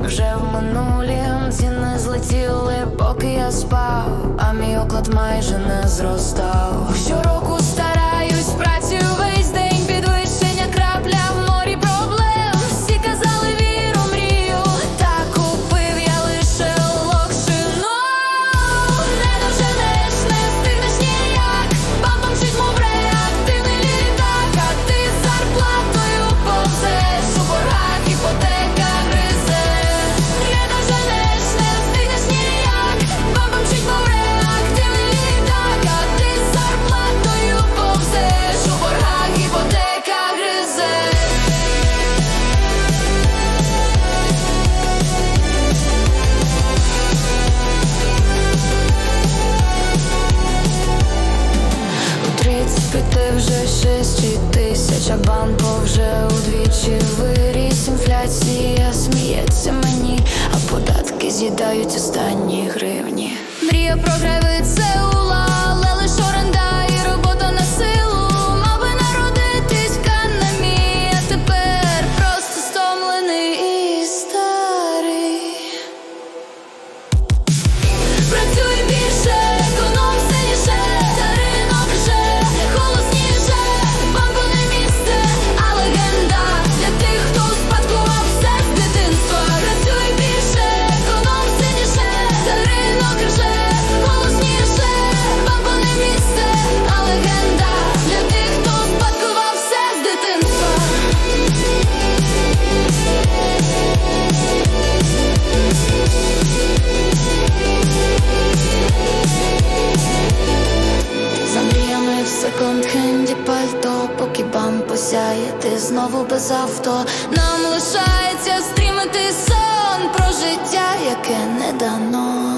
вже в минулім ціни злетіли, поки я спав, а мій оклад майже не зростав. з'їдають останні гривні. Мрія програви це у. Ком хенді пальто, поки бам посяє, ти знову без авто. Нам лишається стримати сон про життя, яке не дано.